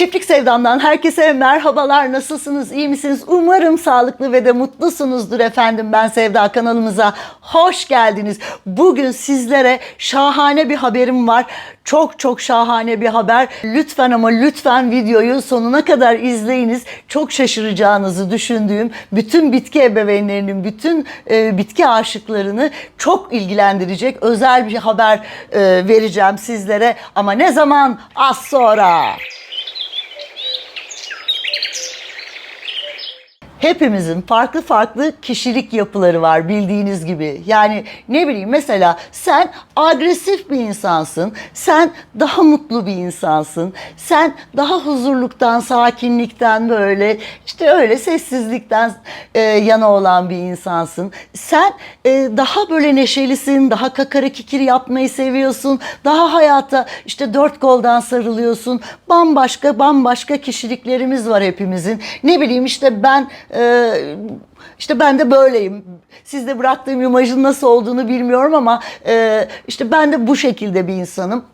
Çiftlik Sevdam'dan herkese merhabalar. Nasılsınız? iyi misiniz? Umarım sağlıklı ve de mutlusunuzdur efendim. Ben Sevda kanalımıza hoş geldiniz. Bugün sizlere şahane bir haberim var. Çok çok şahane bir haber. Lütfen ama lütfen videoyu sonuna kadar izleyiniz. Çok şaşıracağınızı düşündüğüm bütün bitki ebeveynlerinin, bütün e, bitki aşıklarını çok ilgilendirecek özel bir haber e, vereceğim sizlere. Ama ne zaman? Az sonra. Hepimizin farklı farklı kişilik yapıları var bildiğiniz gibi. Yani ne bileyim mesela sen agresif bir insansın. Sen daha mutlu bir insansın. Sen daha huzurluktan, sakinlikten böyle işte öyle sessizlikten e, yana olan bir insansın. Sen e, daha böyle neşelisin, daha kakara kikiri yapmayı seviyorsun. Daha hayata işte dört koldan sarılıyorsun. Bambaşka bambaşka kişiliklerimiz var hepimizin. Ne bileyim işte ben e, işte ben de böyleyim. Sizde bıraktığım imajın nasıl olduğunu bilmiyorum ama e, işte ben de bu şekilde bir insanım.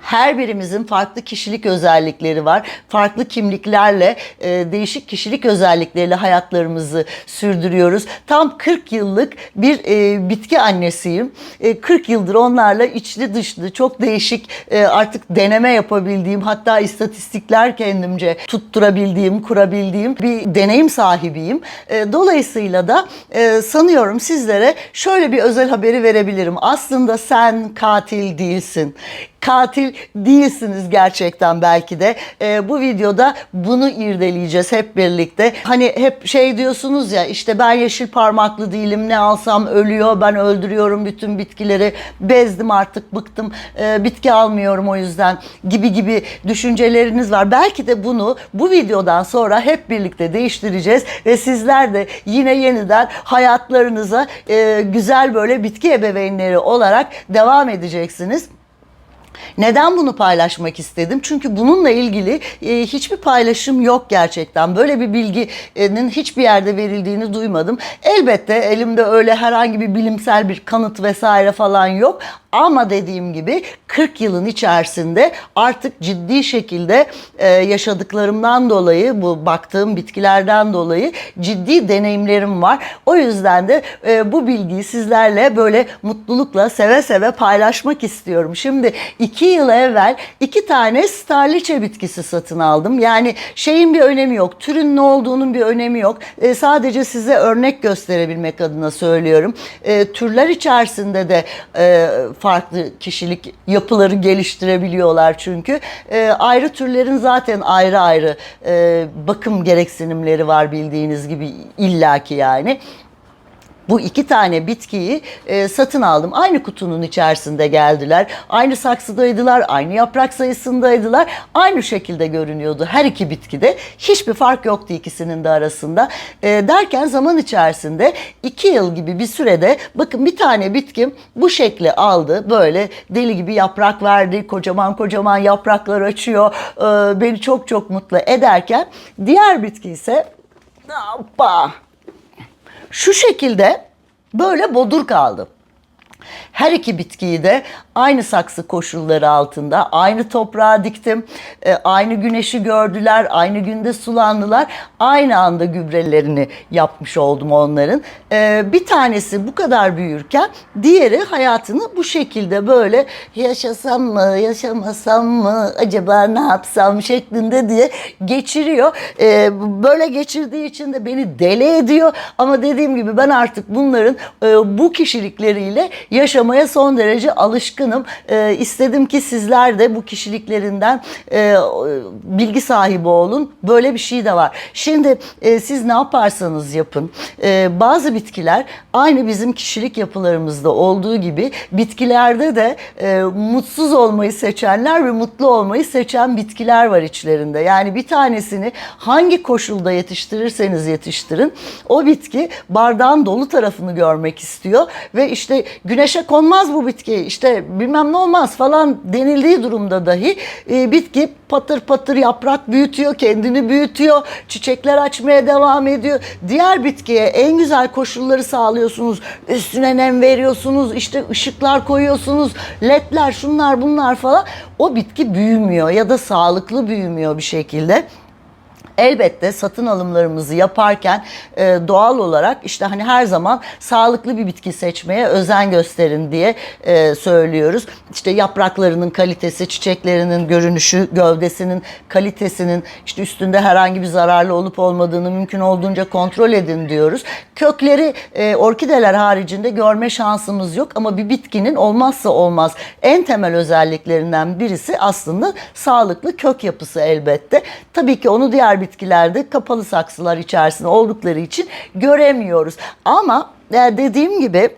Her birimizin farklı kişilik özellikleri var. Farklı kimliklerle, e, değişik kişilik özellikleriyle hayatlarımızı sürdürüyoruz. Tam 40 yıllık bir e, bitki annesiyim. E, 40 yıldır onlarla içli dışlı çok değişik e, artık deneme yapabildiğim hatta istatistikler kendimce tutturabildiğim, kurabildiğim bir deneyim sahibiyim. E, dolayısıyla da e, sanıyorum sizlere şöyle bir özel haberi verebilirim. Aslında sen katil değilsin katil değilsiniz gerçekten belki de. Ee, bu videoda bunu irdeleyeceğiz hep birlikte. Hani hep şey diyorsunuz ya işte ben yeşil parmaklı değilim ne alsam ölüyor ben öldürüyorum bütün bitkileri bezdim artık bıktım ee, bitki almıyorum o yüzden gibi gibi düşünceleriniz var. Belki de bunu bu videodan sonra hep birlikte değiştireceğiz ve sizler de yine yeniden hayatlarınıza e, güzel böyle bitki ebeveynleri olarak devam edeceksiniz. Neden bunu paylaşmak istedim? Çünkü bununla ilgili e, hiçbir paylaşım yok gerçekten. Böyle bir bilginin hiçbir yerde verildiğini duymadım. Elbette elimde öyle herhangi bir bilimsel bir kanıt vesaire falan yok. Ama dediğim gibi 40 yılın içerisinde artık ciddi şekilde e, yaşadıklarımdan dolayı bu baktığım bitkilerden dolayı ciddi deneyimlerim var. O yüzden de e, bu bilgiyi sizlerle böyle mutlulukla seve seve paylaşmak istiyorum. Şimdi iki yıl evvel iki tane starliçe bitkisi satın aldım. Yani şeyin bir önemi yok. Türün ne olduğunun bir önemi yok. E, sadece size örnek gösterebilmek adına söylüyorum. E, türler içerisinde de e, farklı kişilik yapıları geliştirebiliyorlar çünkü. E, ayrı türlerin zaten ayrı ayrı e, bakım gereksinimleri var bildiğiniz gibi illaki yani. Bu iki tane bitkiyi e, satın aldım. Aynı kutunun içerisinde geldiler. Aynı saksıdaydılar, aynı yaprak sayısındaydılar. Aynı şekilde görünüyordu her iki bitkide. Hiçbir fark yoktu ikisinin de arasında. E, derken zaman içerisinde iki yıl gibi bir sürede bakın bir tane bitkim bu şekli aldı. Böyle deli gibi yaprak verdi. Kocaman kocaman yapraklar açıyor. E, beni çok çok mutlu ederken diğer bitki ise Hoppa! Şu şekilde böyle bodur kaldı. Her iki bitkiyi de aynı saksı koşulları altında aynı toprağa diktim. E, aynı güneşi gördüler, aynı günde sulandılar. Aynı anda gübrelerini yapmış oldum onların. E, bir tanesi bu kadar büyürken diğeri hayatını bu şekilde böyle yaşasam mı, yaşamasam mı, acaba ne yapsam şeklinde diye geçiriyor. E, böyle geçirdiği için de beni deli ediyor. Ama dediğim gibi ben artık bunların e, bu kişilikleriyle yaşamaya son derece alışkınım. E, istedim ki sizler de bu kişiliklerinden e, bilgi sahibi olun. Böyle bir şey de var. Şimdi e, siz ne yaparsanız yapın. E, bazı bitkiler aynı bizim kişilik yapılarımızda olduğu gibi bitkilerde de e, mutsuz olmayı seçenler ve mutlu olmayı seçen bitkiler var içlerinde. Yani bir tanesini hangi koşulda yetiştirirseniz yetiştirin o bitki bardağın dolu tarafını görmek istiyor ve işte güneşe konmaz bu bitki işte bilmem ne olmaz falan denildiği durumda dahi e, bitki patır patır yaprak büyütüyor, kendini büyütüyor, çiçekler açmaya devam ediyor. Diğer bitkiye en güzel koşulları sağlıyorsunuz. Üstüne nem veriyorsunuz, işte ışıklar koyuyorsunuz, ledler şunlar bunlar falan. O bitki büyümüyor ya da sağlıklı büyümüyor bir şekilde. Elbette satın alımlarımızı yaparken e, doğal olarak işte hani her zaman sağlıklı bir bitki seçmeye özen gösterin diye e, söylüyoruz. İşte yapraklarının kalitesi, çiçeklerinin görünüşü, gövdesinin kalitesinin işte üstünde herhangi bir zararlı olup olmadığını mümkün olduğunca kontrol edin diyoruz. Kökleri e, orkideler haricinde görme şansımız yok ama bir bitkinin olmazsa olmaz en temel özelliklerinden birisi aslında sağlıklı kök yapısı elbette. Tabii ki onu diğer bitkilerde kapalı saksılar içerisinde oldukları için göremiyoruz. Ama e, dediğim gibi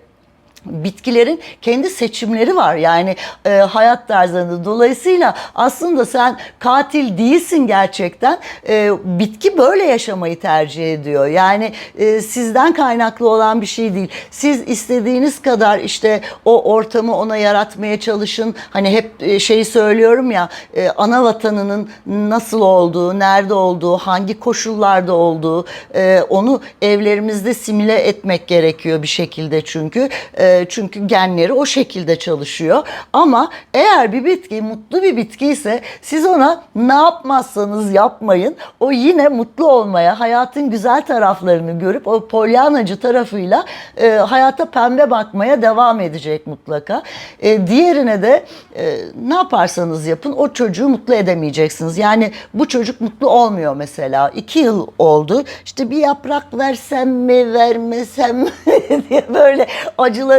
bitkilerin kendi seçimleri var. Yani e, hayat tarzlarında. Dolayısıyla aslında sen katil değilsin gerçekten. E, bitki böyle yaşamayı tercih ediyor. Yani e, sizden kaynaklı olan bir şey değil. Siz istediğiniz kadar işte o ortamı ona yaratmaya çalışın. Hani hep e, şeyi söylüyorum ya e, ana vatanının nasıl olduğu, nerede olduğu, hangi koşullarda olduğu e, onu evlerimizde simüle etmek gerekiyor bir şekilde çünkü. E, çünkü genleri o şekilde çalışıyor. Ama eğer bir bitki mutlu bir bitki ise siz ona ne yapmazsanız yapmayın o yine mutlu olmaya, hayatın güzel taraflarını görüp o polyanacı tarafıyla e, hayata pembe bakmaya devam edecek mutlaka. E, diğerine de e, ne yaparsanız yapın o çocuğu mutlu edemeyeceksiniz. Yani bu çocuk mutlu olmuyor mesela. iki yıl oldu. İşte bir yaprak versem mi vermesem mi diye böyle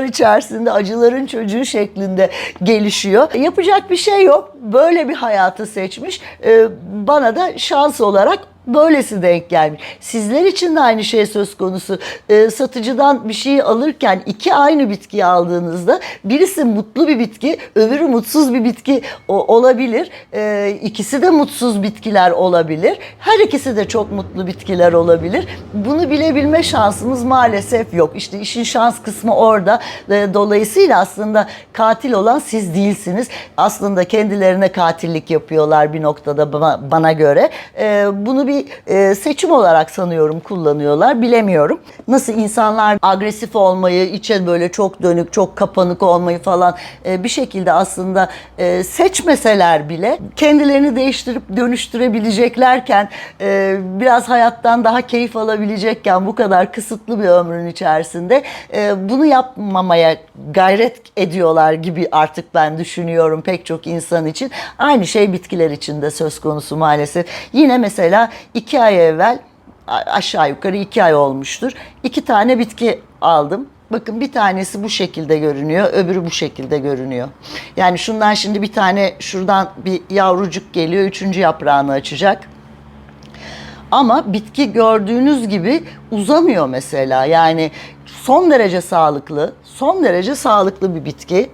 acılar içerisinde acıların çocuğu şeklinde gelişiyor. Yapacak bir şey yok. Böyle bir hayatı seçmiş. Ee, bana da şans olarak böylesi denk gelmiş. Sizler için de aynı şey söz konusu. Ee, satıcıdan bir şeyi alırken iki aynı bitkiyi aldığınızda birisi mutlu bir bitki, öbürü mutsuz bir bitki o- olabilir. Ee, ikisi de mutsuz bitkiler olabilir. Her ikisi de çok mutlu bitkiler olabilir. Bunu bilebilme şansımız maalesef yok. İşte işin şans kısmı orada. Ee, Dolayısıyla aslında katil olan siz değilsiniz. Aslında kendilerine katillik yapıyorlar bir noktada bana, bana göre. Ee, bunu bir e, seçim olarak sanıyorum kullanıyorlar. Bilemiyorum. Nasıl insanlar agresif olmayı, içe böyle çok dönük, çok kapanık olmayı falan e, bir şekilde aslında e, seçmeseler bile kendilerini değiştirip dönüştürebileceklerken biraz hayattan daha keyif alabilecekken bu kadar kısıtlı bir ömrün içerisinde bunu yapmamaya gayret ediyorlar gibi artık ben düşünüyorum pek çok insan için. Aynı şey bitkiler için de söz konusu maalesef. Yine mesela iki ay evvel aşağı yukarı iki ay olmuştur. İki tane bitki aldım. Bakın bir tanesi bu şekilde görünüyor, öbürü bu şekilde görünüyor. Yani şundan şimdi bir tane şuradan bir yavrucuk geliyor, üçüncü yaprağını açacak. Ama bitki gördüğünüz gibi uzamıyor mesela. Yani son derece sağlıklı, son derece sağlıklı bir bitki.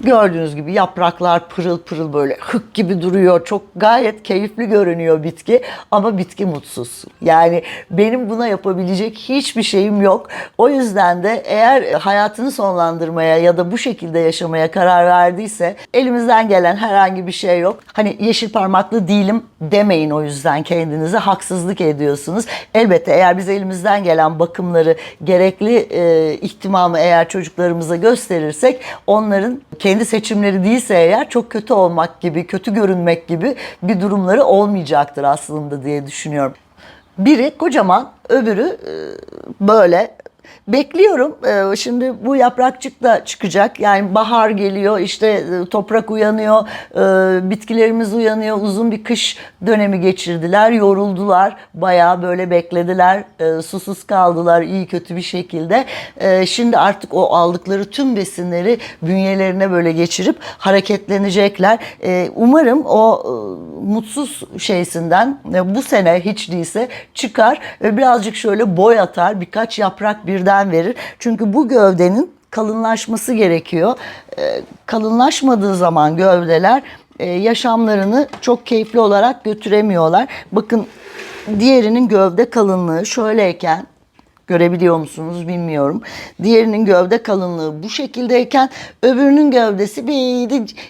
Gördüğünüz gibi yapraklar pırıl pırıl böyle hık gibi duruyor. Çok gayet keyifli görünüyor bitki ama bitki mutsuz. Yani benim buna yapabilecek hiçbir şeyim yok. O yüzden de eğer hayatını sonlandırmaya ya da bu şekilde yaşamaya karar verdiyse elimizden gelen herhangi bir şey yok. Hani yeşil parmaklı değilim demeyin o yüzden kendinize haksızlık ediyorsunuz. Elbette eğer biz elimizden gelen bakımları gerekli e, ihtimamı eğer çocuklarımıza gösterirsek onların kendi seçimleri değilse eğer çok kötü olmak gibi, kötü görünmek gibi bir durumları olmayacaktır aslında diye düşünüyorum. Biri kocaman, öbürü e, böyle Bekliyorum. Ee, Şimdi bu yaprakçık da çıkacak. Yani bahar geliyor, işte e, toprak uyanıyor, e, bitkilerimiz uyanıyor. Uzun bir kış dönemi geçirdiler, yoruldular. Bayağı böyle beklediler, e, susuz kaldılar iyi kötü bir şekilde. Şimdi artık o aldıkları tüm besinleri bünyelerine böyle geçirip hareketlenecekler. Umarım o mutsuz şeysinden bu sene hiç değilse çıkar ve birazcık şöyle boy atar, birkaç yaprak birden verir. Çünkü bu gövdenin kalınlaşması gerekiyor. E, kalınlaşmadığı zaman gövdeler e, yaşamlarını çok keyifli olarak götüremiyorlar. Bakın diğerinin gövde kalınlığı şöyleyken Görebiliyor musunuz bilmiyorum. Diğerinin gövde kalınlığı bu şekildeyken öbürünün gövdesi bir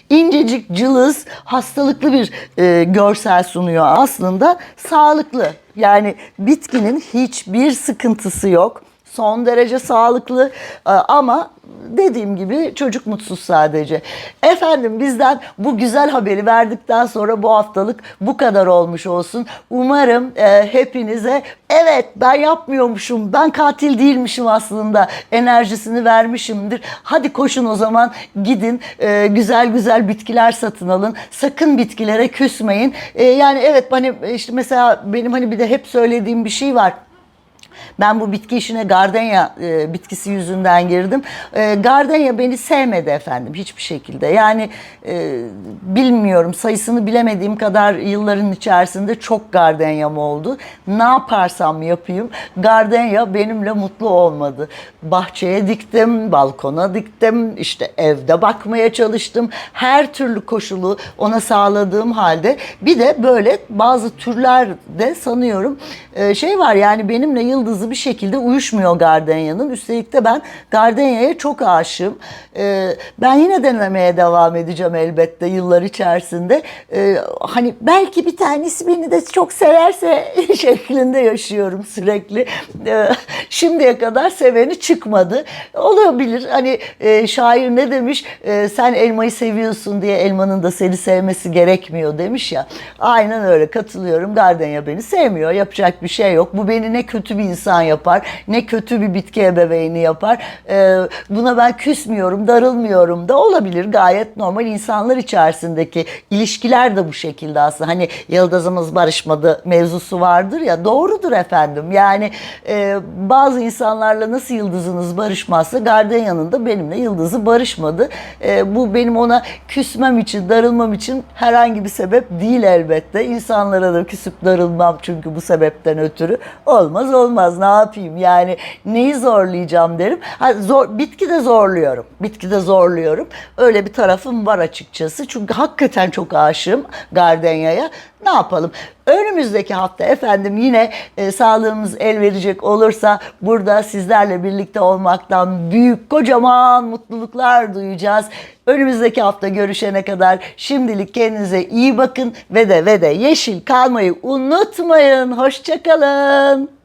incecik cılız hastalıklı bir e, görsel sunuyor. Aslında sağlıklı. Yani bitkinin hiçbir sıkıntısı yok. Son derece sağlıklı e, ama dediğim gibi çocuk mutsuz sadece. Efendim bizden bu güzel haberi verdikten sonra bu haftalık bu kadar olmuş olsun. Umarım e, hepinize evet ben yapmıyormuşum, ben katil değilmişim aslında enerjisini vermişimdir. Hadi koşun o zaman gidin e, güzel güzel bitkiler satın alın. Sakın bitkilere küsmeyin. E, yani evet hani işte mesela benim hani bir de hep söylediğim bir şey var. Ben bu bitki işine gardenya e, bitkisi yüzünden girdim. E, gardenya beni sevmedi efendim hiçbir şekilde. Yani e, bilmiyorum sayısını bilemediğim kadar yılların içerisinde çok gardenyam oldu. Ne yaparsam yapayım gardenya benimle mutlu olmadı. Bahçeye diktim, balkona diktim, işte evde bakmaya çalıştım. Her türlü koşulu ona sağladığım halde bir de böyle bazı türlerde sanıyorum e, şey var yani benimle yıldızı bir şekilde uyuşmuyor gardenyanın. Üstelik de ben gardenyaya çok aşığım. E, ben yine denemeye devam edeceğim elbette yıllar içerisinde. E, hani belki bir tanesi beni de çok severse şeklinde yaşıyorum sürekli. E, şimdiye kadar seveni çıkmadı. Olabilir. Hani e, şair ne demiş? E, sen elmayı seviyorsun diye elmanın da seni sevmesi gerekmiyor demiş ya. Aynen öyle katılıyorum. Gardenya beni sevmiyor. Yapacak bir şey yok. Bu beni ne kötü bir insan yapar, ne kötü bir bitki ebeveyni yapar. E, buna ben küsmüyorum, darılmıyorum da olabilir. Gayet normal insanlar içerisindeki ilişkiler de bu şekilde aslında. Hani yıldızımız barışmadı mevzusu vardır ya doğrudur efendim. Yani e, bazı insanlarla nasıl yıldızınız barışmazsa gardenyanın da benimle yıldızı barışmadı. E, bu benim ona küsmem için, darılmam için herhangi bir sebep değil elbette. İnsanlara da küsüp darılmam çünkü bu sebepten ötürü. Olmaz olmaz ne yapayım yani neyi zorlayacağım derim. Ha, zor, bitki de zorluyorum. Bitki de zorluyorum. Öyle bir tarafım var açıkçası. Çünkü hakikaten çok aşığım gardenyaya. Ne yapalım? Önümüzdeki hafta efendim yine e, sağlığımız el verecek olursa burada sizlerle birlikte olmaktan büyük kocaman mutluluklar duyacağız. Önümüzdeki hafta görüşene kadar şimdilik kendinize iyi bakın ve de ve de yeşil kalmayı unutmayın. Hoşçakalın.